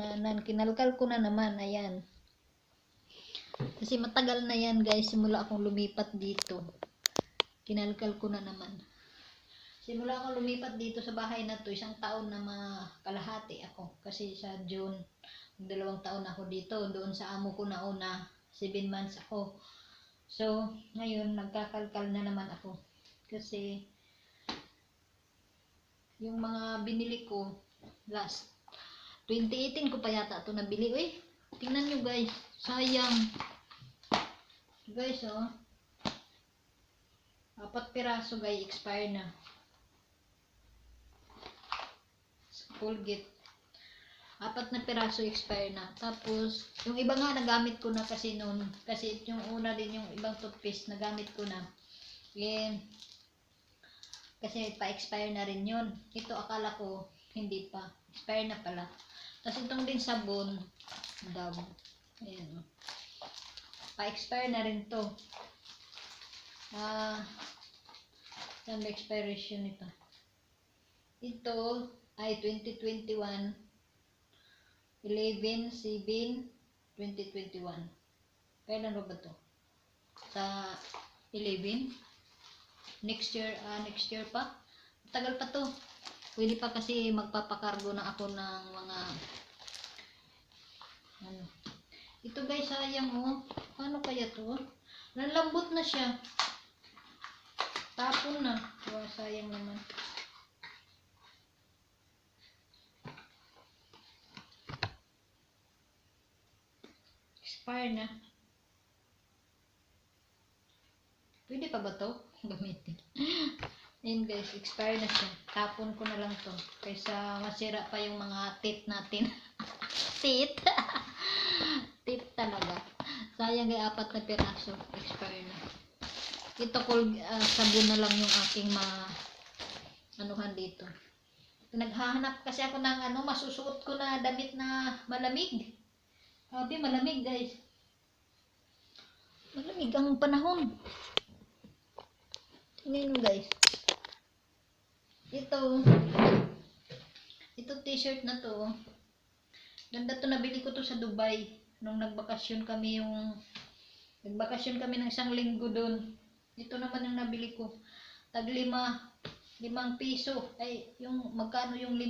na, na kinalkal ko na naman. Ayan. Kasi matagal na yan guys, simula akong lumipat dito. Kinalkal ko na naman. Simula akong lumipat dito sa bahay na to, isang taon na makalahati ako. Kasi sa June, dalawang taon ako dito. Doon sa amo ko na una, 7 months ako. So, ngayon, nagkakalkal na naman ako. Kasi, yung mga binili ko, last, 2018 ko pa yata ito nabili. Uy, tingnan nyo guys, sayang. Guys, oh. Apat piraso guys, expire na. Colgate. Apat na piraso expire na. Tapos, yung iba nga nagamit ko na kasi noon. Kasi yung una din yung ibang toothpaste nagamit ko na. Eh, kasi pa-expire na rin yun. Ito akala ko hindi pa. Expire na pala. Tapos itong din sabon. Dove. Ayan. Pa-expire na rin to. Ah, saan expiration nito? Ito ay 2021 11 7 2021 Kailan ba to? Sa 11? Next year, ah, next year pa? Tagal pa to. Pwede pa kasi magpapakargo na ako ng mga ano. Ito guys, sayang oh. Paano kaya to? Lalambot na siya. Tapon na. Wow, sayang naman. Expire na. Pwede pa ba to? Gamitin. Ayun guys, expire na siya. Tapon ko na lang to. Kaysa masira pa yung mga teeth natin. teeth? teeth talaga. Sayang ay apat na piraso. Expire na. Ito ko, ah, sabon na lang yung aking ma anuhan dito. Naghahanap kasi ako ng ano, masusuot ko na damit na malamig. Sabi, malamig guys. Malamig ang panahon. Nyo guys. Ito. Ito t-shirt na to. Ganda to, nabili ko to sa Dubai. Nung nagbakasyon kami yung nagbakasyon kami ng isang linggo doon. Ito naman yung nabili ko. Tag lima, limang piso. Ay, yung magkano yung lima?